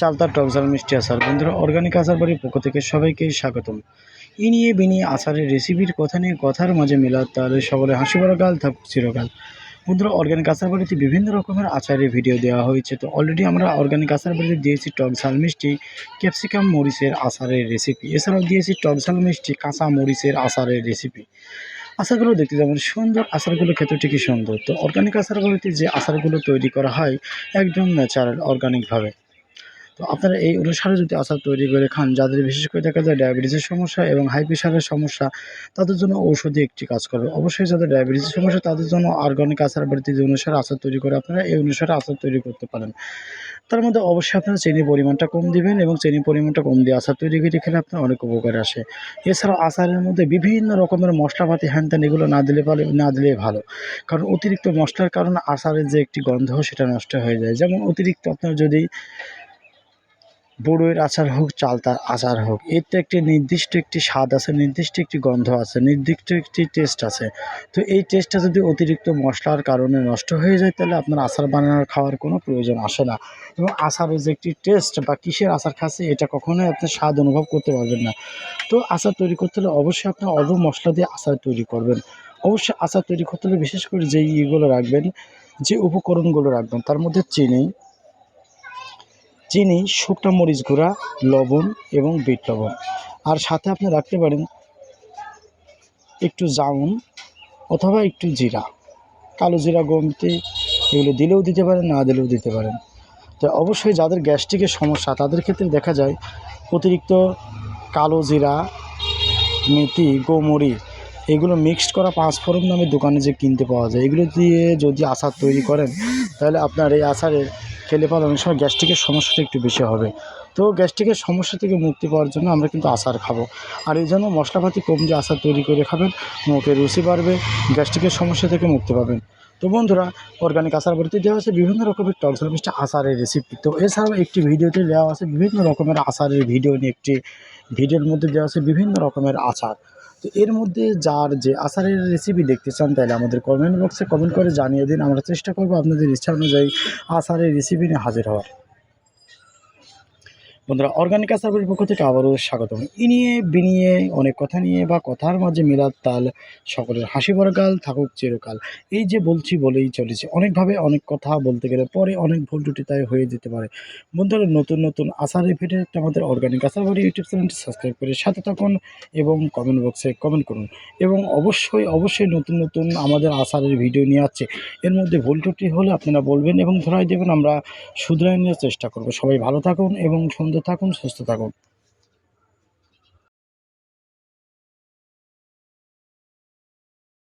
চালতার টকঝাল মিষ্টি আচার। বন্ধুরা অর্গানিক আচার বাড়ির পক্ষ থেকে সবাইকে স্বাগতম। ইনিয়ে বিনিয়ে আচারের রেসিপির কথা নিয়ে কথার মাঝে মেলা তাহলে সকলে হাসি বড় গাল থাকুক চিরকাল। বন্ধুরা অর্গানিক আচার বাড়িতে বিভিন্ন রকমের আচারের ভিডিও দেওয়া হয়েছে। তো অলরেডি আমরা অর্গানিক আচার বাড়িতে দিয়েছি টক ঝাল মিষ্টি ক্যাপসিকাম মরিচের আচারের রেসিপি এছাড়াও দিয়েছি টক ঝাল মিষ্টি, কাঁচা মরিচের আচারের রেসিপি আচারগুলো দেখতে যেমন সুন্দর, আচারগুলো খেতে ঠিকই সুন্দর। তো অর্গানিক আচার বাড়িতে যে আচারগুলো তৈরি করা হয়, একদম ন্যাচারাল অর্গানিকভাবে তো আপনারা এই অনুসারে যদি আচার তৈরি করে খান, যাদের বিশেষ করে দেখা যায় ডায়াবেটিসের সমস্যা এবং হাই প্রেশারের সমস্যা, তাদের জন্য ঔষধি একটি কাজ করবে। অবশ্যই যাদের ডায়াবেটিসের সমস্যা, তাদের জন্য অর্গানিক আচার বাড়িতে যে অনুসারে আচার তৈরি করে আপনারা, এই অনুসারে আচার তৈরি করতে পারেন। তার মধ্যে অবশ্যই আপনারা চিনির পরিমাণটা কম দিবেন এবং চিনির পরিমাণটা কম দিয়ে আচার তৈরি করে খেলে আপনার অনেক উপকার আসে। এছাড়াও আচারের মধ্যে বিভিন্ন রকমের মশলাপাতি, হ্যান ত্যান এগুলো না দিলে পারে না দিলে ভালো। কারণ অতিরিক্ত মশলার কারণে আচারের যে একটি গন্ধ, সেটা নষ্ট হয়ে যায়। যেমন অতিরিক্ত আপনার যদি বড়ইয়ের আচার হোক, চালতার আচার হোক, এর তো একটি নির্দিষ্ট একটি স্বাদ আছে, নির্দিষ্ট একটি গন্ধ আছে, নির্দিষ্ট একটি টেস্ট আছে। তো এই টেস্টটা যদি অতিরিক্ত মশলার কারণে নষ্ট হয়ে যায়, তাহলে আপনার আচার বানানোর খাওয়ার কোনো প্রয়োজন আসে না। এবং আচারের যে একটি টেস্ট বা কিসের আচার খাচ্ছে, এটা কখনোই আপনি স্বাদ অনুভব করতে পারবেন না। তো আচার তৈরি করতে হলে অবশ্যই আপনি অল্প মশলা দিয়ে আচার তৈরি করবেন। অবশ্যই আচার তৈরি করতে হলে বিশেষ করে যে ইয়েগুলো রাখবেন, যে উপকরণগুলো রাখবেন, তার মধ্যে চিনি চিনি, শুকনো মরিচ গুঁড়া, লবণ এবং বিট লবণ। আর সাথে আপনি রাখতে পারেন একটু জাউন অথবা একটু জিরা। কালো জিরা, গমতি, এগুলো দিলেও দিতে পারেন, না দিলেও দিতে পারেন। তো অবশ্যই যাদের গ্যাস্ট্রিকের সমস্যা, তাদের ক্ষেত্রে দেখা যায় অতিরিক্ত কালো জিরা, মেথি, গোমরি, এগুলো মিক্সড করা পাঁচ পাঁচফোড়ন নামে দোকানে যে কিনতে পাওয়া যায়, এগুলো দিয়ে যদি আচার তৈরি করেন, তাহলে আপনার এই আচারের খেলে পরে অনেক সময় গ্যাস্ট্রিকের সমস্যাটা একটু বেশি হবে। তো গ্যাস্ট্রিকের সমস্যা থেকে মুক্তি পাওয়ার জন্য আমরা কিন্তু আচার খাব। আর এই জন্য মশলাপাতি কম দিয়ে আচার তৈরি করে খাবেন মুখে রুচি বাড়বে, গ্যাস্ট্রিকের সমস্যা থেকে মুক্তি পাবেন। তো বন্ধুরা অর্গানিক আচার বাড়িতে দেওয়া আছে বিভিন্ন রকমের টক মিষ্টি আচারের রেসিপি তো এছাড়াও একটি ভিডিওতে দেওয়া আছে বিভিন্ন রকমের আচারের ভিডিও নিয়ে একটি ভিডিওর মধ্যে দেওয়া আছে বিভিন্ন রকমের আচার। তো এর মধ্যে যার যে আচারের রেসিপি দেখতে চান, তাহলে আমাদের কমেন্ট বক্সে কমেন্ট করে জানিয়ে দিন। আমরা চেষ্টা করব আপনাদের ইচ্ছা অনুযায়ী আচারের রেসিপি নিয়ে হাজির হওয়ার। বন্ধুরা অর্গানিক বাড়ির পক্ষ থেকে আবারও স্বাগতম। নিয়ে বিনিয়ে অনেক কথা নিয়ে বা কথার মাঝে মিলাদ তাল, সকলের হাসি বরগাল থাকুক চিরকাল। এই যে বলছি বলেই চলেছে। অনেকভাবে অনেক কথা বলতে গেলে পরে অনেক ভুল টুটি তাই হয়ে যেতে পারে। বন্ধুরা, নতুন নতুন আচারের ভিডিও আমাদের অর্গানিক আচার বাড়ি ইউটিউব চ্যানেলটি সাবস্ক্রাইব করে সাথে থাকুন এবং কমেন্ট বক্সে কমেন্ট করুন। এবং অবশ্যই অবশ্যই নতুন নতুন আমাদের আচারের ভিডিও নিয়ে আসছে। এর মধ্যে ভুল ত্রুটি হলে আপনারা বলবেন এবং ধরাই দেবেন, আমরা শুধরাই নেওয়ার চেষ্টা করব। সবাই ভালো থাকুন এবং সুন্দর থাকুন সুস্থ থাকুন।